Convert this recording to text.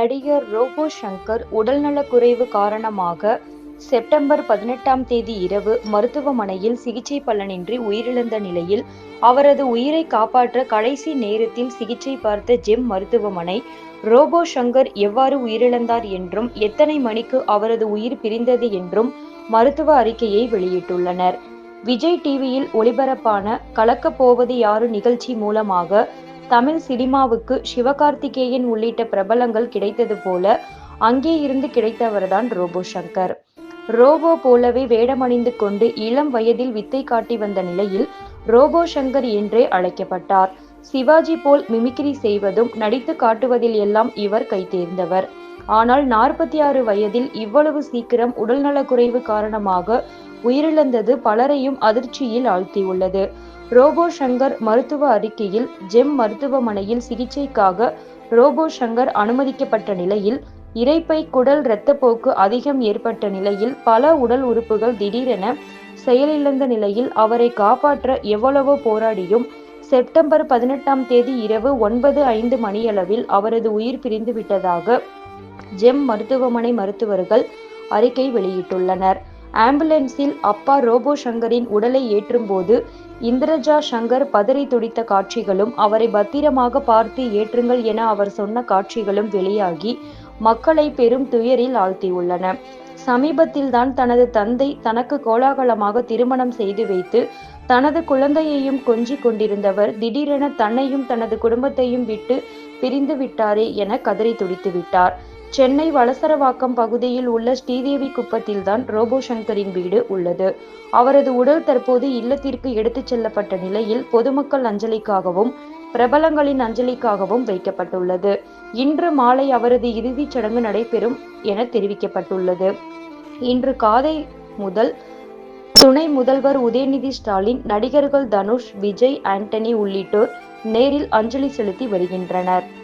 நடிகர் ரோபோ சங்கர் உடல்நலக்குறைவு காரணமாக செப்டம்பர் பதினெட்டாம் தேதி இரவு மருத்துவமனையில் சிகிச்சை பலனின்றி உயிரிழந்த நிலையில் அவரது உயிரை காப்பாற்ற கடைசி நேரத்தில் சிகிச்சை பார்த்த ஜெம் மருத்துவமனை ரோபோ சங்கர் எவ்வாறு உயிரிழந்தார் என்றும் எத்தனை மணிக்கு அவரது உயிர் பிரிந்தது என்றும் மருத்துவ அறிக்கையை வெளியிட்டுள்ளனர். விஜய் டிவியில் ஒளிபரப்பான கலக்கப் போவது யாரு நிகழ்ச்சி மூலமாக தமிழ் சினிமாவுக்கு சிவகார்த்திகேயன் உள்ளிட்ட பிரபலங்கள் கிடைத்தது போல அங்கே இருந்து கிடைத்தவர்தான் ரோபோ சங்கர். ரோபோ போலவே வேடமணிந்து கொண்டு இளம் வயதில் வித்தை காட்டி வந்த நிலையில் ரோபோ சங்கர் என்றே அழைக்கப்பட்டார். சிவாஜி போல் மிமிக்ரி செய்வதும் நடித்து காட்டுவதில் எல்லாம் இவர் கைதேர்ந்தவர் ஆனால் நாற்பத்தி ஆறு வயதில் இவ்வளவு சீக்கிரம் உடல்நலக்குறைவு காரணமாக உயிரிழந்தது பலரையும் அதிர்ச்சியில் ஆழ்த்தியுள்ளது. ரோபோ சங்கர் மருத்துவ அறிக்கையில் ஜெம் மருத்துவமனையில் சிகிச்சைக்காக ரோபோ சங்கர் அனுமதிக்கப்பட்ட நிலையில் இறைப்பை குடல் இரத்தப்போக்கு அதிகம் ஏற்பட்ட நிலையில் பல உடல் உறுப்புகள் திடீரென செயலிழந்த நிலையில் அவரை காப்பாற்ற எவ்வளவோ போராடியும் செப்டம்பர் பதினெட்டாம் தேதி இரவு ஒன்பது ஐந்து மணியளவில் அவரது உயிர் பிரிந்துவிட்டதாக ஜெம் மருத்துவமனை மருத்துவர்கள் அறிக்கை வெளியிட்டுள்ளனர். ஆம்புலன்ஸில் அப்பா ரோபோ சங்கரின் உடலை ஏற்றும்போது இந்திரஜா சங்கர் பதறி துடித்த காட்சிகளும் அவரை பத்திரமாக பார்த்து ஏற்றுங்கள் என அவர் சொன்ன காட்சிகளும் வெளியாகி மக்களை பெரும் துயரில் ஆழ்த்தியுள்ளன. சமீபத்தில்தான் தனது தந்தை தனக்கு கோலாகலமாக திருமணம் செய்து வைத்து தனது குழந்தையையும் கொஞ்சி கொண்டிருந்தவர் திடீரென தன்னையும் தனது குடும்பத்தையும் விட்டு பிரிந்து விட்டாரே என கதறி துடித்து விட்டார். சென்னை வளசரவாக்கம் பகுதியில் உள்ள ஸ்ரீதேவி குப்பத்தில்தான் ரோபோ சங்கரின் வீடு உள்ளது. அவரது உடல் தற்போது இல்லத்திற்கு எடுத்துச் செல்லப்பட்ட நிலையில் பொதுமக்கள் அஞ்சலிக்காகவும் பிரபலங்களின் அஞ்சலிக்காகவும் வைக்கப்பட்டுள்ளது. இன்று மாலை அவரது இறுதிச் சடங்கு நடைபெறும் என தெரிவிக்கப்பட்டுள்ளது. இன்று காதை முதல் துணை முதல்வர் உதயநிதி ஸ்டாலின் நடிகர்கள் தனுஷ் விஜய் ஆண்டனி உள்ளிட்டோர் நேரில் அஞ்சலி செலுத்தி வருகின்றனர்.